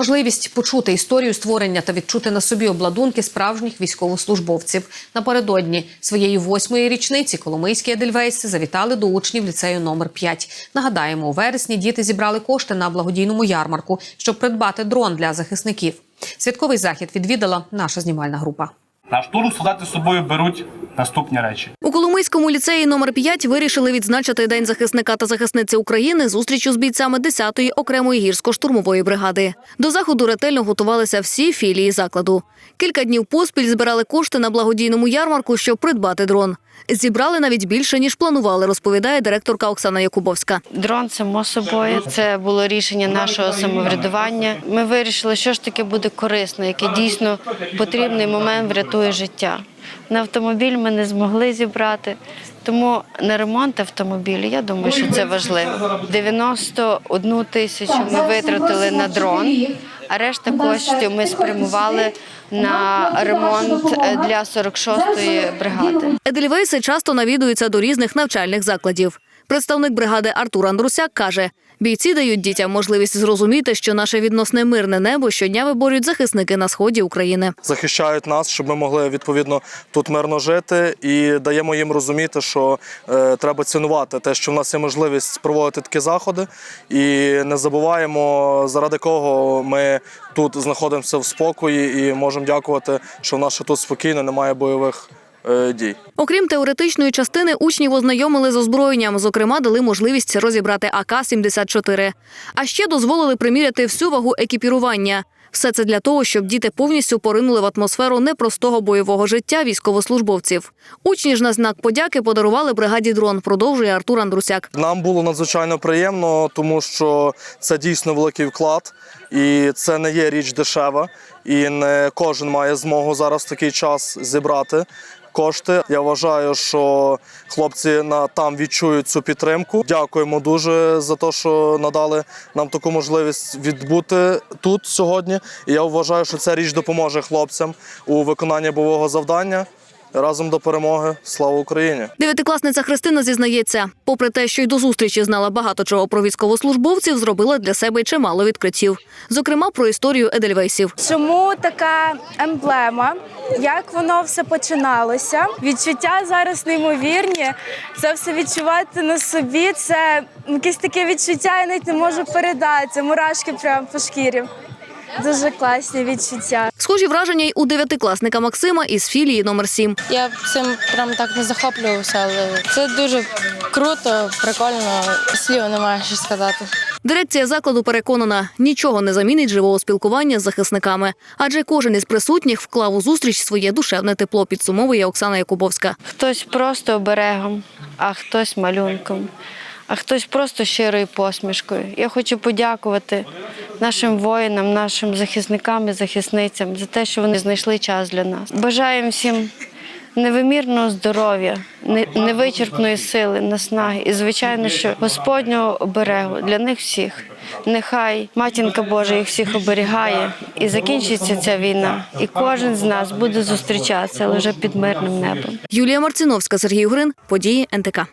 Можливість почути історію створення та відчути на собі обладунки справжніх військовослужбовців. Напередодні своєї восьмої річниці коломийські едельвейси завітали до учнів ліцею номер 5. Нагадаємо, у вересні діти зібрали кошти на благодійному ярмарку, щоб придбати дрон для захисників. Святковий захід відвідала наша знімальна група. На штуру солдати з собою беруть наступні речі: У Коломийському ліцеї номер 5 вирішили відзначити День захисника та захисниці України зустрічю з бійцями 10-ї окремої гірсько-штурмової бригади. До заходу ретельно готувалися всі філії закладу. Кілька днів поспіль збирали кошти на благодійному ярмарку, щоб придбати дрон. Зібрали навіть більше ніж планували, розповідає директорка Оксана Якубовська. Дрон само собою. Це було рішення нашого самоврядування. Ми вирішили, що ж таке буде корисно, яке дійсно потрібний момент врятує життя. На автомобіль ми не змогли зібрати. Тому на ремонт автомобіля, я думаю, що це важливо. 91 тисячу ми витратили на дрон, а решта коштів ми спрямували на ремонт е, для 46-ї бригади. Едельвейси часто навідуються до різних навчальних закладів. Представник бригади Артур Андрусяк каже, бійці дають дітям можливість зрозуміти, що наше відносне мирне небо щодня виборюють захисники на сході України. захищають нас, щоб ми могли відповідно тут мирно жити, і даємо їм розуміти, що е, треба цінувати те, що в нас є можливість проводити такі заходи, і не забуваємо, заради кого ми тут знаходимося в спокої, і можемо дякувати, що в нас тут спокійно, немає бойових дій. Окрім теоретичної частини, учнів ознайомили з озброєнням. Зокрема, дали можливість розібрати АК-74. А ще дозволили приміряти всю вагу екіпірування. Все це для того, щоб діти повністю поринули в атмосферу непростого бойового життя військовослужбовців. Учні ж на знак подяки подарували бригаді дрон. Продовжує Артур Андрусяк. Нам було надзвичайно приємно, тому що це дійсно великий вклад, і це не є річ дешева. І не кожен має змогу зараз такий час зібрати кошти. Я вважаю, що хлопці на там відчують цю підтримку. Дякуємо дуже за те, що надали нам таку можливість відбути тут сьогодні. І я вважаю, що ця річ допоможе хлопцям у виконанні бойового завдання. Разом до перемоги. Слава Україні! Дев'ятикласниця Христина зізнається, попри те, що й до зустрічі знала багато чого про військовослужбовців, зробила для себе чимало відкриттів. Зокрема, про історію Едельвейсів. Чому така емблема? Як воно все починалося? Відчуття зараз неймовірні. Це все відчувати на собі. Це якесь таке відчуття, я навіть не можу передати. Це мурашки прямо по шкірі. Дуже класні відчуття. Схожі враження й у дев'ятикласника Максима із філії номер 7 Я цим прям так не захоплювався, але це дуже круто, прикольно. Слів немає що сказати. Дирекція закладу переконана, нічого не замінить живого спілкування з захисниками, адже кожен із присутніх вклав у зустріч своє душевне тепло. Підсумовує Оксана Якубовська. Хтось просто оберегом, а хтось малюнком, а хтось просто щирою посмішкою. Я хочу подякувати нашим воїнам, нашим захисникам і захисницям за те, що вони знайшли час для нас. Бажаємо всім невимірного здоров'я, невичерпної сили, наснаги і, звичайно, що Господнього оберегу для них всіх. Нехай матінка Божа їх всіх оберігає і закінчиться ця війна. І кожен з нас буде зустрічатися лише під мирним небом. Юлія Марциновська, Сергій Грин, події НТК.